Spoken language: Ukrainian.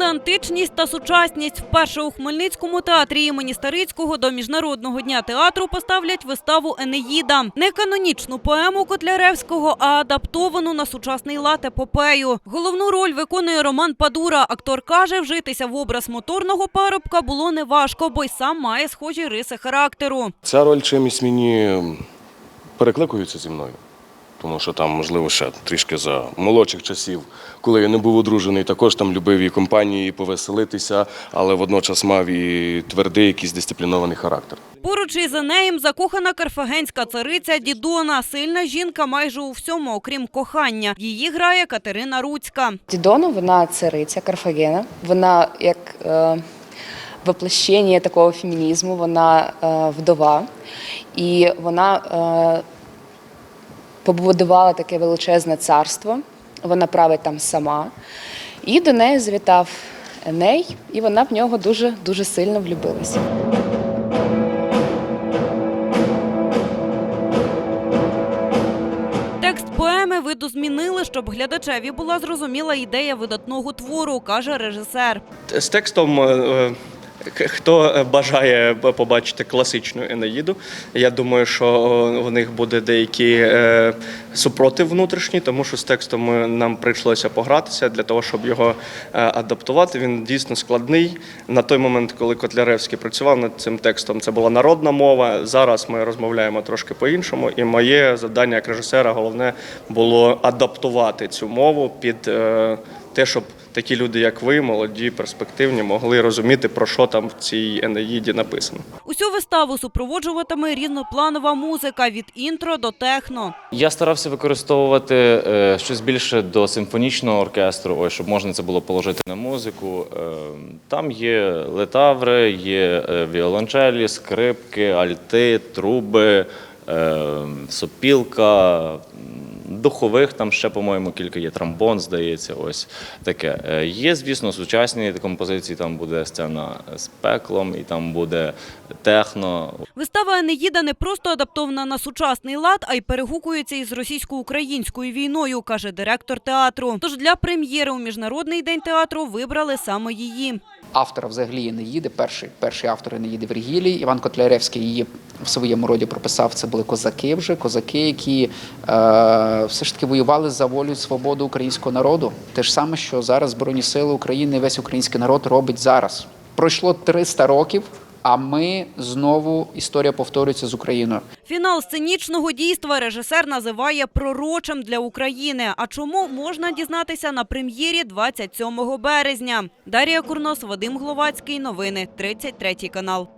Античність та сучасність вперше у Хмельницькому театрі імені Старицького до міжнародного дня театру поставлять виставу Енеїда. Не канонічну поему Котляревського, а адаптовану на сучасний лад епопею. Головну роль виконує Роман Падура. Актор каже, вжитися в образ моторного парубка було неважко, бо й сам має схожі риси характеру. Ця роль чимось мені перекликується зі мною. Тому що там, можливо, ще трішки за молодших часів, коли я не був одружений, також там любив і компанії, і повеселитися, але водночас мав і твердий якийсь дисциплінований характер. Поруч із Енеєм закохана карфагенська цариця Дідона. Сильна жінка майже у всьому, окрім кохання. Її грає Катерина Руцька. Дідона, вона цариця Карфагена. Вона як е, воплощення такого фемінізму, вона е, вдова. І вона е, побудувала таке величезне царство. Вона править там сама. І до неї завітав Еней, і вона в нього дуже дуже сильно влюбилася. Текст поеми видозмінили, щоб глядачеві була зрозуміла ідея видатного твору, каже режисер. З текстом, е, е, хто бажає побачити класичну Енеїду, я думаю, що у них буде деякий е, супротив внутрішній, тому що з текстом е, нам прийшлося погратися для того, щоб його е, адаптувати. Він дійсно складний. На той момент, коли Котляревський працював над цим текстом, це була народна мова. Зараз ми розмовляємо трошки по-іншому. І моє завдання як режисера головне було адаптувати цю мову під е, те, щоб такі люди, як ви, молоді, перспективні, могли розуміти, про що там в цій Енеїді написано. Усю виставу супроводжуватиме різнопланова музика від інтро до техно. Я старався використовувати е, щось більше до симфонічного оркестру, ось, щоб можна це було положити на музику. Е, там є летаври, є е, віолончелі, скрипки, альти, труби, сопілка. Духових там ще, по-моєму, кілька є трамбон, здається, ось таке. Е, Є, звісно, сучасні композиції. Там буде сцена з пеклом, і там буде техно. Вистава Енеїда не просто адаптована на сучасний лад, а й перегукується із російсько-українською війною, каже директор театру. Тож для прем'єри у міжнародний день театру вибрали саме її. автора взагалі Енеїди, перший, перший автор Енеїди Вергілій. Іван Котляревський її в своєму роді прописав. Це були козаки вже, козаки, які е, все ж таки воювали за волю і свободу українського народу. Те ж саме, що зараз Збройні Сили України, і весь український народ робить зараз. Пройшло 300 років, а ми знову історія повторюється з Україною. Фінал сценічного дійства режисер називає пророчим для України. А чому можна дізнатися на прем'єрі 27 березня? Дар'я Курнос, Вадим Гловацький. Новини 33 канал.